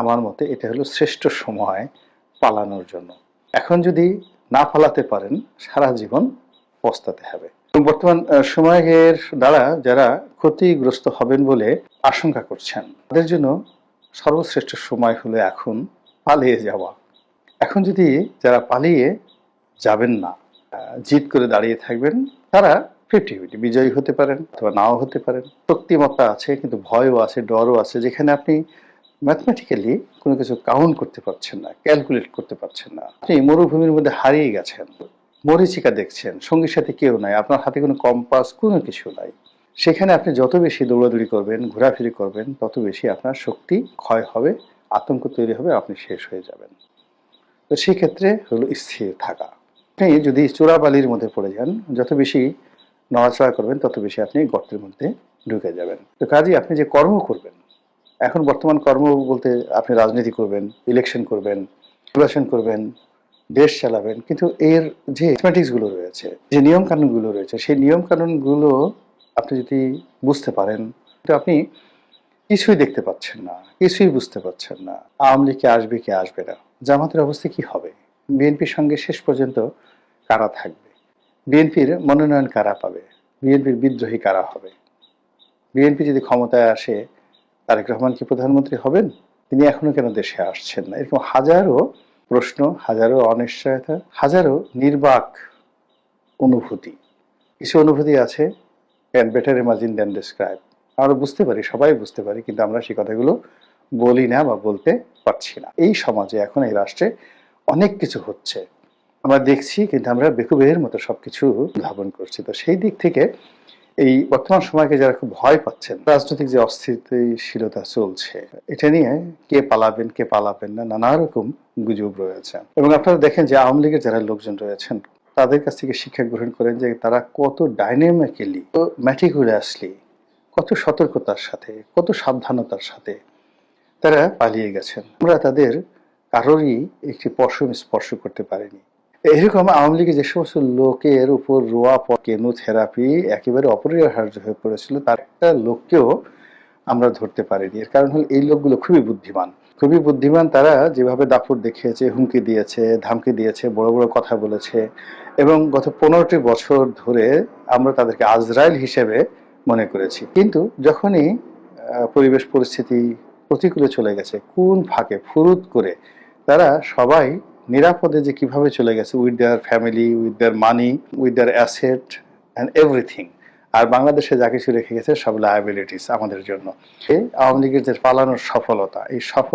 আমার মতে এটা হলো শ্রেষ্ঠ সময় পালানোর জন্য। এখন যদি না পালাতে পারেন, সারা জীবন পস্তাতে হবে। বর্তমান সময়ের দ্বারা যারা ক্ষতিগ্রস্ত হবেন বলে আশঙ্কা করছেন, তাদের জন্য সর্বশ্রেষ্ঠ সময় হলো এখন পালিয়ে যাওয়া। এখন যদি যারা পালিয়ে যাবেন না জিদ করে দাঁড়িয়ে থাকবেন, তারা ফিফটি ফিফটি বিজয়ী হতে পারেন অথবা নাও হতে পারেন। শক্তিমত্তা আছে, কিন্তু ভয়ও আছে, ডরও আছে, যেখানে আপনি ম্যাথমেটিক্যালি কোনো কিছু কাউন্ট করতে পারছেন না ক্যালকুলেট করতে পারছেন না। আপনি মরুভূমির মধ্যে হারিয়ে গেছেন, মরিচিকা দেখছেন, সঙ্গীর সাথে কেউ নাই, আপনার হাতে কোনো কম্পাস কোনো কিছু নাই। সেখানে আপনি যত বেশি দৌড়াদৌড়ি করবেন, ঘোরাফেরি করবেন, তত বেশি আপনার শক্তি ক্ষয় হবে, আতঙ্ক তৈরি হবে, আপনি শেষ হয়ে যাবেন। তো সেক্ষেত্রে হলো স্থির থাকা। আপনি যদি চোরাবালির মধ্যে পড়ে যান, যত বেশি নড়াচড়া করবেন, তত বেশি আপনি গর্তের মধ্যে ঢুকে যাবেন। তো কাজেই আপনি যে কর্ম করবেন এখন বর্তমান কর্ম বলতে আপনি রাজনীতি করবেন ইলেকশন করবেন, নির্বাচন করবেন, দেশ চালাবেন, কিন্তু এর যে গুলো রয়েছে, যে নিয়ম কানুনগুলো রয়েছে, সেই নিয়ম কানুনগুলো আপনি যদি বুঝতে পারেন, তো আপনি কিছুই দেখতে পাচ্ছেন না, কিছুই বুঝতে পারছেন না। আওয়ামী কে আসবে কি আসবে না? জামাতের অবস্থা কি হবে? বিএনপির সঙ্গে শেষ পর্যন্ত কারা থাকবে? বিএনপির মনোনয়ন কারা পাবে? বিএনপির বিদ্রোহী কারা হবে? বিএনপি যদি ক্ষমতায় আসে তারেক রহমান কি প্রধানমন্ত্রী হবেন? তিনি এখনও কেন দেশে আসছেন না? এরকম হাজারো প্রশ্ন, হাজারো অনিশ্চয়তা, হাজারো নির্বাক অনুভূতি। কিছু অনুভূতি আছে can better imagine than describe আমরা বুঝতে পারি, সবাই বুঝতে পারি, কিন্তু আমরা সেই কথাগুলো বলি না বা বলতে পারছি না। এই সমাজে এখন, এই রাষ্ট্রে অনেক কিছু হচ্ছে। আমরা দেখছি, কিন্তু আমরা বেকুবের মতো সবকিছু ধাবন করছি। তো সেই দিক থেকে এই বর্তমান সময়কে যারা খুব ভয় পাচ্ছেন, রাজনৈতিক যে অস্থিতিশীলতা চলছে, এটা নিয়ে কে পালাবেন কে পালাবেন না, নানা রকম গুজব রয়েছে। এবং আপনারা দেখেন যে আওয়ামী লীগের যারা লোকজন রয়েছেন, তাদের কাছ থেকে শিক্ষা গ্রহণ করেন যে তারা কত ডাইনামিক্যালি ম্যাটিকুলাসলি কত সতর্কতার সাথে, কত সাবধানতার সাথে তারা পালিয়ে গেছেন। আমরা তাদের কারোরই একটি পশম স্পর্শ করতে পারিনি। এরকম আওয়ামী লীগের যে সমস্ত লোকের উপর রোয়া কেনু থেরাপি একেবারে অপরিহার্য হয়ে পড়েছিল, তার একটা লোককেও আমরা ধরতে পারিনি। এর কারণ হলো এই লোকগুলো খুবই বুদ্ধিমান। খুবই বুদ্ধিমান তারা যেভাবে দাপট দেখিয়েছে, হুমকি দিয়েছে, ধামকি দিয়েছে, বড় বড় কথা বলেছে এবং গত পনেরোটি বছর ধরে আমরা তাদেরকে আজরাইল হিসেবে মনে করেছি। কিন্তু যখনই পরিবেশ পরিস্থিতি প্রতিকূলে চলে গেছে, কোন ফাঁকে ফুরুত করে তারা সবাই নিরাপদে যে কীভাবে চলে গেছে with their family with their money with their asset and everything আর বাংলাদেশে যা কিছু রেখে গেছে, সব লায়াবিলিটিস আমাদের জন্য। আওয়ামী লীগের যে পালানোর সফলতা, এই সফলতা